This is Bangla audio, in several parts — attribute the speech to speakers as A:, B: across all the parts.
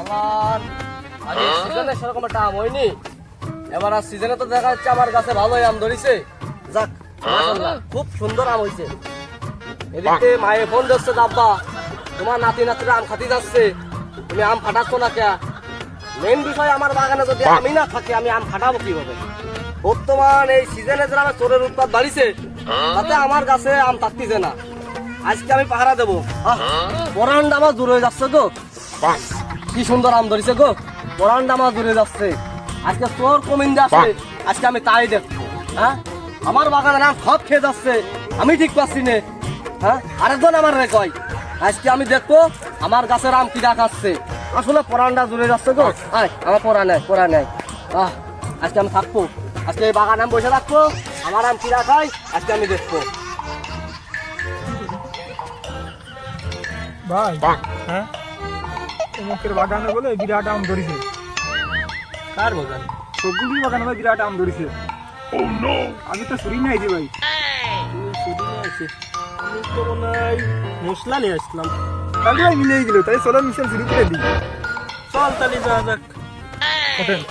A: আমার সিজনে সেরকম হয়নি এবার আর সিজনে তো দেখা যাচ্ছে আমার গাছে ভালোই আম ধরেছে যাক মাশাআল্লাহ, খুব সুন্দর আম হয়েছে এদিকে মায়ে ফোন দিচ্ছে আব্বা তোমার নাতি নাতিরা আম খাতি যাচ্ছে। তুমি আম ফাটাচ্ছ না কে? মেন বিষয় আমার বাগানে যদি আমি না থাকি আমি আম ফাটাবো কীভাবে? বর্তমান এই সিজনে যে আমার চোরের উৎপাদ বাড়িছে তাতে আমার গাছে আম থাকতেছে না। আজকে আমি পাহারা দেবো। পরানটা আমার দূর হয়ে যাচ্ছে গো। কি সুন্দর আম ধরেছে গো। পরানটা আমার দূরে যাচ্ছে। আজকে তোর কমিন যাচ্ছে আজকে আমি তাই দেখব। হ্যাঁ? আমার বাগানের আম সব খেয়ে যাচ্ছে। আমি ঠিক পাচ্ছি নে। হ্যাঁ? আরেকজন আমার রে কয় আজকে আমি দেখব আমার গাছের আম কি দেখাচ্ছে আসলে পরানটা জুড়ে যাচ্ছে তো আয় আমার পড়া নেই পড়া নেই আহ আজকে আমি থাকব। আজকে এই বাগান আম বসে থাকব। আমার আম কি খাই আজকে আমি দেখব।
B: ভাই হ্যাঁ? অমুকের বাগানে বলে বিরাট আম ধরেছে।
A: কার বাগান?
B: সবগুলি বাগানে বলে বিরাট আম ধরেছে। আমি তো শুনি নাই যে ভাই।
A: আমি তো মনে হয় মশলা নিয়ে আসলাম।
B: তাহলে ভাই মিলে গেল তাই চলো মিশন শুরু করে দিই।
A: চল তালি যা যাক।
B: ওঠেন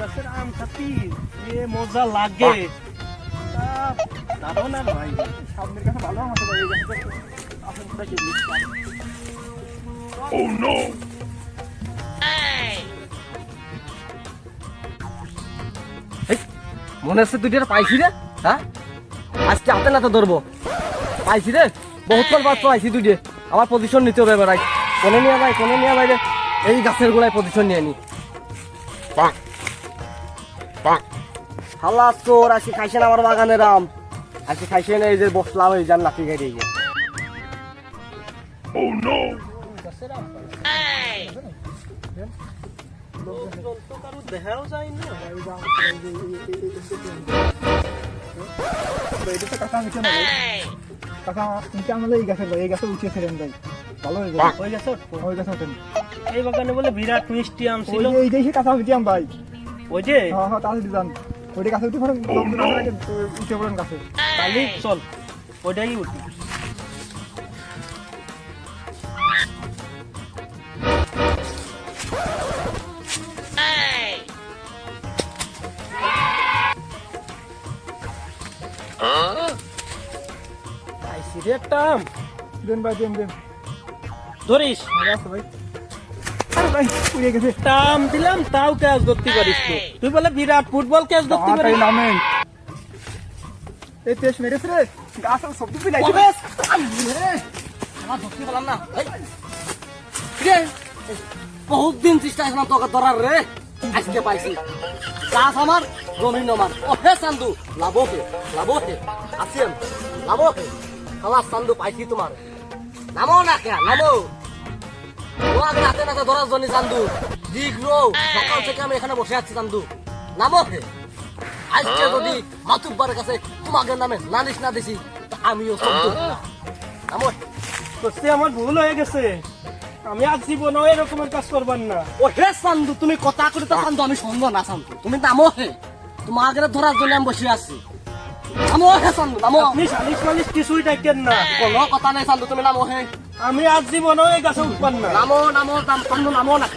A: গাছের আম খাতি যে মজা লাগে। ভাই
B: সামনের কাছে ভালো লিখলাম
A: মনে হচ্ছে তুই এটা পাইছি রে? হ্যাঁ? আজকে হাতে নাতে ধরবো। পাইছি রে? বহুত কল পাইছি তুই দিয়ে আমার পজিশন নিতে হবে এবার। কোনে নিয়ে ভাই কোনে নিয়ে ভাই রে? এই গাছের গোড়ায় পজিশন নিয়ে নি। চোর আজকে খাইছেন আমার বাগানের আম। আজকে খাইছেন এই যে বসলাম এই যান লাঠি গাড়ি গিয়ে দেখাও যায় না
B: এটা তো কাঁচা মিশন হবে কাঁচা নিচে আমলে এই গাছের ভাই এই গাছে উঠিয়ে ভাই ভালো হয়ে
A: ওই গাছে
B: ওই গাছে ওঠেন
A: এই বাগানে বলে বিরাট মিষ্টি আম
B: ওই
A: ছিল
B: যে? ভাই
A: ওই
B: হ্যাঁ হ্যাঁ তাহলে যান ওইটা গাছে উঠে পড়েন লোকজন আসলে আগে উঠে পড়েন গাছে।
A: কালি চল ওইটাই উঠি। পাইছি রে একটা আম।
B: দেন ভাই দেন দেন।
A: ধরিস।
B: আছে ভাই। আরে ভাই উড়ে গেছে।
A: আম দিলাম তাও ক্যাচ ধরতে পারিস। তুই বলে বিরাট ফুটবল ক্যাচ ধরতে পারিস
B: নামেন। এই তেজ মেরেছে রে। গাছ আর সবজি পিলাই
A: ওরে, আমি রে, আমার ধরতে পারলাম না। রে, বহুত দিন চেষ্টা করলাম তোকে ধরার রে। আজকে পাইছি। গাছ আমার জমিন আমার। ও হে চান্দু লাভ হে লাভ হে আসিয়ান লাভ হে খালাস চান্দু পাইছি তোমার। নামো না কে নামো। ও আগে হাতে নাতে ধরার জন্য চান্দু। দিক রো সকাল থেকে আমি এখানে বসে আছি চান্দু। নামো হে আজকে যদি মাতুব্বারের কাছে তোমাকে নামে নালিশ না দিছি আমিও সব নামো
C: সত্যি আমার ভুল হয়ে গেছে। আমি আর জীবনেও এরকমের কাজ করবার না।
A: ও হে চান্দু তুমি কথা করে তো চান্দু আমি শুনব না চান্দু। তুমি নামো হে তোমার আগে ধরার জন্য আমি বসে আছি। নামো হে চান্দু নামো।
C: আপনি সালিশ মালিশ কিছুই ডাকেন না।
A: কোনো কথা নাই চান্দু তুমি নামো হে
C: আমি আজ জীবনেও এই গাছে উঠবার না
A: নামো নামো, নাম- চান্দু নামো না।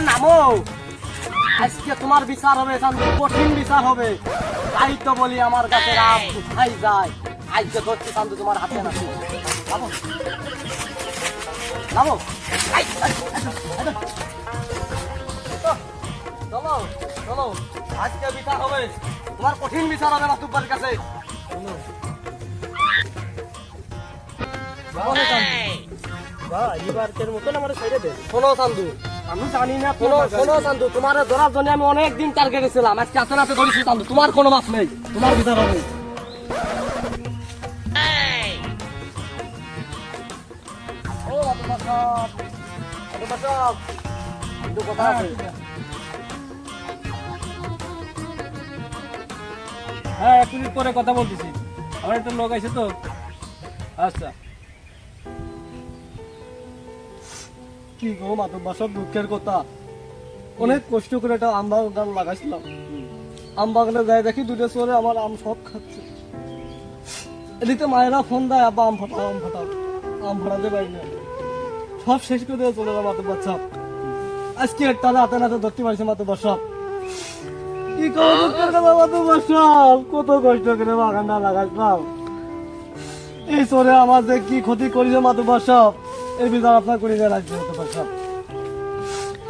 A: নামো আজকে তোমার বিচার হবে কঠিন বিচার হবে। তাই তো বলি আমার কাছে রাম কোথায় যায়। আজকে ধরছি চান্দু তোমার হাতে না নামো। চলো চলো। আজকে বিচার হবে। তোমার কঠিন বিচার হবে মাতুব্বার কাছে।
C: আমি জানি না
A: কোনো
C: আপনার
A: কোনো
C: বাগানে।
A: চান্দু তোমার ধরার জন্য আমি অনেক দিন টার্গেট ছিলাম আজকে হাতে নাতে ধরেছি চান্দু। তোমার কোনো মাপ নেই। তোমার বিচার হবে। ও আতো বাসব
C: হ্যাঁ এক মিনিট পরে কথা বলতেছি। আমার একটা লোক আছে তো। আচ্ছা।
A: কি গো মাতো বাসব দুঃখের কথা। অনেক কষ্ট করে একটা আম বাগান লাগাইছিলাম। আম বাগানে যাই দেখি দুটো চলে আমার আম সব খাচ্ছে। এদিকে মায়েরা ফোন দেয়, আব্বা, আম ফাটাও আম ফাটাও। আম ফাটাতে পারি না। সব শেষ করে চলে যাব মাতো বাচ্চা আজকে একটা হাতে রাতে ধরতে পারছে মাতো বাসব কি করব দুঃখের কথা মাতো বাসব কত কষ্ট করে বাগানটা লাগাইছিলাম। এই চোরে আমার যে কি ক্ষতি করেছে মাতো বাসব এই বিচার আপনার করে দিয়ে রাখছে মাতো বাসব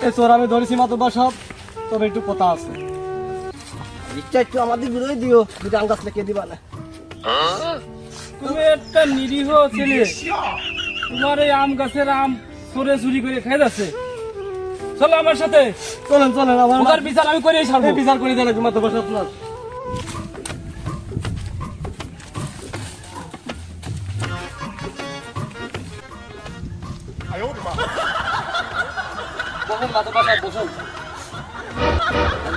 A: এই চোর আমি ধরেছি মাতো বাসব তবে একটু কথা আছে। ইচ্ছা একটু আমাদের বিরোধী দিও আম গাছ লেগে দিবা না।
C: তুমি একটা নিরীহ ছেলে। তোমার এই আম গাছের আম সরে চুরি করে খাই যাচ্ছে চলো আমার সাথে।
A: চলেন চলেন আমার
C: বিচার আমি করে ছাড়বো
A: বিচার করে আপনার বসুন বসুন।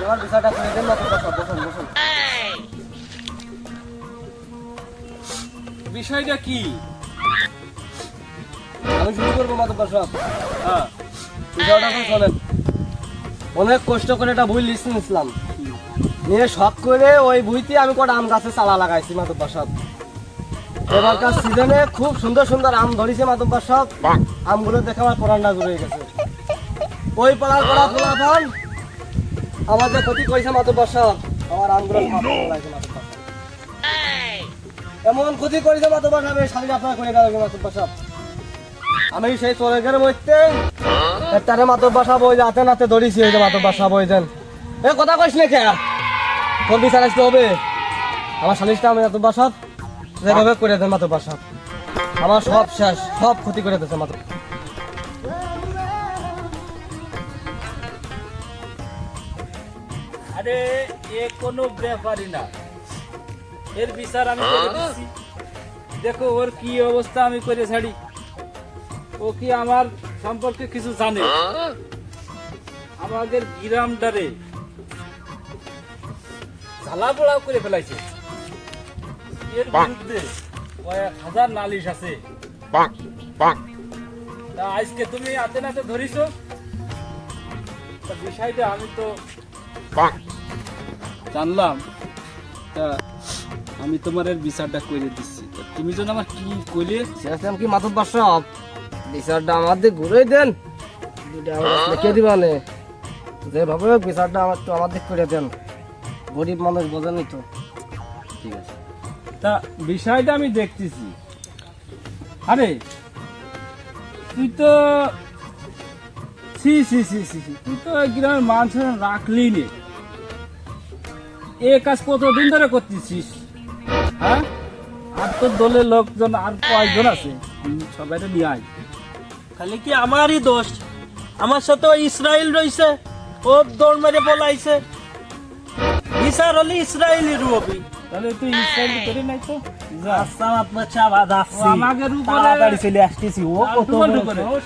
A: আমার বিচারটা দেন বসুন বসুন।
C: বিষয়টা কি?
A: আমি শুরু করব বাসব
C: হ্যাঁ।
A: বিষয়টা শোনেন। অনেক কষ্ট করে একটা বই লিস্ট নিয়েছিলাম নিয়ে সব করে ওই বইতে আমি কটা আম গাছে চালা লাগাইছি মাতুব্বা সব এবারকার সিজনে খুব সুন্দর সুন্দর আম ধরেছে মাতুব্বা সব আমগুলো দেখে আমার পরান্ডা জুড়ে গেছে। ওই পাড়ার করা ফলাফল? আমার যে ক্ষতি করেছে মাতুব্বা সব আমার আমগুলো লাগছে এমন ক্ষতি করেছে মাতুব্বা সব এই শাড়ি আপনার করে গেল মাতুব্বা সব আমি সেই চলে গেলে মধ্যে তারে মাতব বাসা বই হাতে নাতে ধরিছি ওই যে মাতব বাসা বই দেন এ কথা কইস না কে? তোর বিচার আসতে হবে? আমার সালিশটা আমি মাতব বাসা। যেভাবে করে দেন মাতব বাসা। আমার সব শেষ সব ক্ষতি করে দিয়েছে মাতব।
C: আরে এ কোনো ব্যাপারই না। এর বিচার আমি করে দিচ্ছি দেখো ওর কি অবস্থা আমি করে ছাড়ি। ও কি আমার সম্পর্কে কিছু জানে। আমাদের গ্রামটারে ঝালাপোড়াও করে ফেলাইছে। এর বিরুদ্ধে কয়েক হাজার নালিশ আছে। তা আজকে তুমি হাতে নাতে ধরিছো? তা বিষয়টা আমি তো জানলাম। তা আমি তোমার এর বিচারটা করে দিচ্ছি। তুমি যেন আমার কি কইলে?
A: কি মাতব বাসা বিচারটা আমাদের ঘুরে দেন। দুটা আমার লিখে দিবানে যেভাবে বিচারটা আমার একটু আমাদের করে দেন। গরিব মানুষ বোঝেনি তো। ঠিক আছে।
C: তা বিষয়টা আমি দেখতেছি। আরে তুই তো C C C C C, তুই তো গ্রামের মানুষ রাখলি নে। এ কাজ কতদিন ধরে করতেছিস? হ্যাঁ? আর তোর দলের লোকজন আর কয়েকজন আছে? সবাই তো নিয়ে আয়।
D: খালি কি আমারই দোষ? আমার সাথে ইসরায়েল রয়েছে ও দৌড় মেরে পলাইছে। বিচার হলে ইসরায়েলের রবি
C: তাহলে তুই ইসরায়েল করি নাই তো? আমাদের উপরে
D: তাড়াতাড়ি চলে আসতেছি। ও কত। সাহস।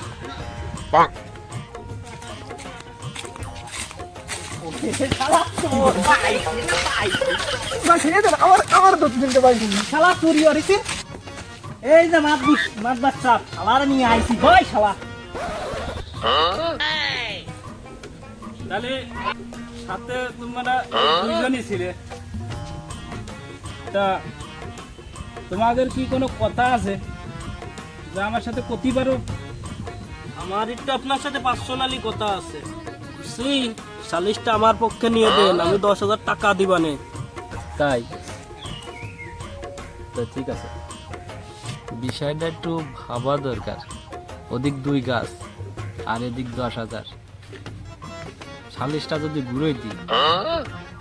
B: আমার আমার দোষ দিতে পারি
D: শালা চুরি হরিছি এই যে মাত মাত বাচ্চা, শালার নিয়ে আইছি। ভাই শালা।
C: তাহলে সাথে তোমরা দুইজনই ছিলে। তা তোমাদের কি কোনো কথা আছে? যে আমার সাথে পারো
D: আমার একটু আপনার সাথে পার্সোনালি কথা আছে। বুঝছি সালিশটা আমার পক্ষে নিয়ে দেন, আমি দশ হাজার টাকা দিবানে।
C: তাই। তো ঠিক আছে। বিষয়টা একটু ভাবা দরকার। ওদিক দুই গাছ আর এদিক দশ হাজার। সালিশটা যদি ঘুরোই দিই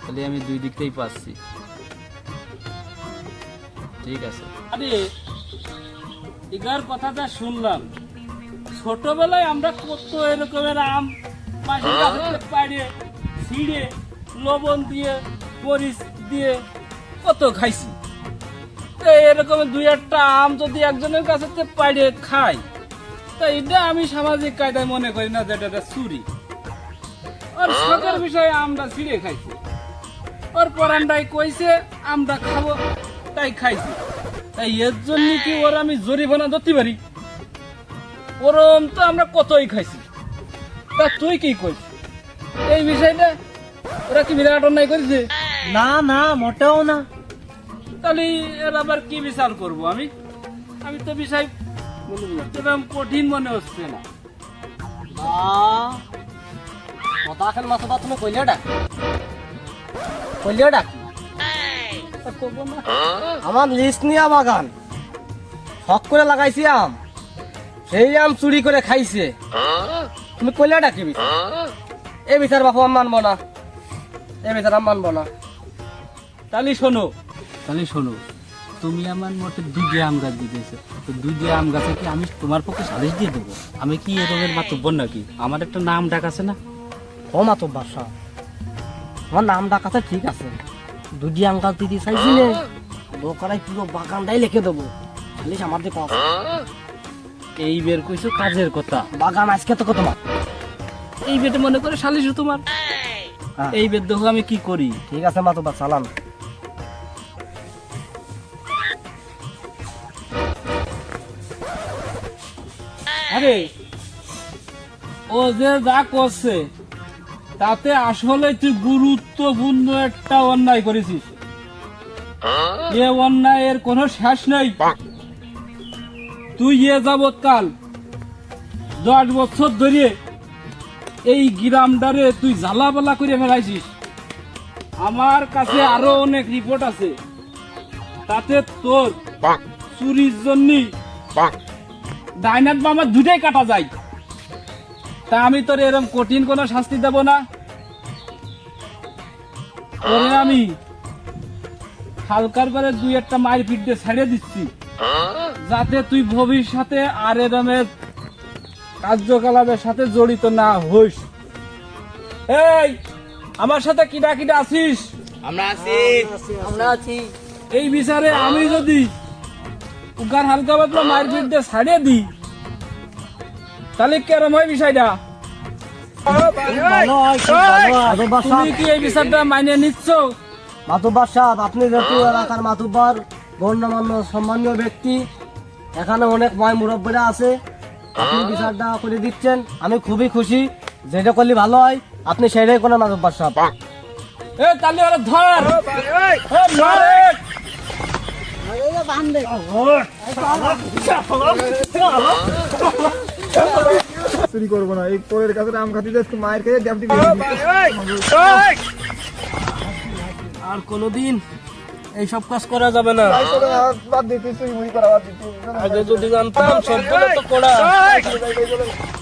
C: তাহলে আমি দুই দিকতেই পাচ্ছি। ঠিক আছে। আরে এগার কথাটা শুনলাম। ছোটবেলায় আমরা কত এরকমের আম কাছে পাড়ে ছিঁড়ে লবণ দিয়ে মরিচ দিয়ে কত খাইছি। এরকম দুই একটা আম যদি একজনের কাছে পাড়ে খাই তা এটা আমি সামাজিক কায়দায় মনে করি না যে এটা চুরি। আর শখের বিষয়ে আমরা ছিঁড়ে খাইছি। ওর পরান্ডাই কইছে আমরা খাব তাই খাইছি। তাই এর জন্য কি ওর আমি জরিমানা ধরতে পারি? ওরম তো আমরা কতই খাইছি। তা তুই কি কইস এই বিষয়টা ওরা কি বিরাট অন্যায় করেছে?
D: না না মোটেও না।
C: তাহলে এর আবার কি বিচার করব আমি? আমি তো বিষয় এরকম কঠিন মনে হচ্ছে না।
A: কথা বা তুমি কইলে ডাক। কইলে ডাক।
C: তা না
A: আমার লিস্ট নিয়ে বাগান। করে লাগাইছি আম। সেই আম চুরি করে খাইছে। তুমি কইলে বিচার। বাপু আমি মানবো না। এই বিচার আমি মানবো না।
C: তাহলে শোনো তাহলে শোনো তুমি আমার মতে দুইটা আম গাছ দিতেছো তো দুইটা আম গাছে কি আমি তোমার পক্ষে সালিশ দিয়ে দেবো? আমি কি এরকমের মাতব্য নাকি? আমার একটা নাম ডাক আছে না?
A: ও মাতো বাসা আমার নাম ডাক আছে ঠিক আছে। দুটি আঙ্কাল দিদি চাইছি নে দোকানায় পুরো বাগানটাই লিখে দেবো? খালিস আমার দিয়ে কথা
C: এই বের কইছো কাজের কথা।
A: বাগান আজকে তো তোমার
C: এই বেটে মনে করে সালিশ তোমার।
A: হ্যাঁ।
C: এই বেদ দেখো আমি কি করি।
A: ঠিক আছে মাতো বা
C: আরে ও যে যা করছে তাতে আসলে তুই গুরুত্বপূর্ণ একটা অন্যায় করেছিস। এ অন্যায়ের কোনো শেষ নেই। তুই এ যাবৎকাল দশ বছর ধরে এই গ্রামটারে তুই জ্বালাপালা করে ফেলাইছিস আমার কাছে আরও অনেক রিপোর্ট আছে। তাতে তোর চুরির জন্যই ডাইনাট বা আমার দুটাই কাটা যায়। তা আমি তোর এরকম কঠিন কোনো শাস্তি দেব না। আমি হালকার করে দুই একটা মায়ের পিঠ দিয়ে ছেড়ে দিচ্ছি। যাতে তুই ভবিষ্যতে আর এরমের কার্যকলাপের সাথে জড়িত না হইস। এই আমার সাথে কিনা কিনা আছিস?
A: আমরা আছি।
C: এই বিচারে আমি যদি উগার হালকা পাতলা মায়ের দিয়ে ছাড়িয়ে দিই তাহলে কেরম হয় বিষয়টা? তুমি কি এই মাইনে নিচ্ছ?
A: মাতুব্বার সাহেব, আপনি যেহেতু এলাকার মাতুব্বার গণ্যমান্য সম্মানীয় ব্যক্তি এখানে অনেক মায় মুরব্বীরা আছে। আপনি বিচারটা করে দিচ্ছেন আমি খুবই খুশি। যেটা করলে ভালো হয় আপনি সেটাই করেন মাতুব্বার সাহেব।
C: এ তাহলে ধর।
B: চুরি করব না। এই পরের কাছে আম খাতি মায়ের কাছে ড্যামটি
D: আর কোনোদিন এইসব কাজ করা যাবে না। আগে যদি জানতাম সব তো করা।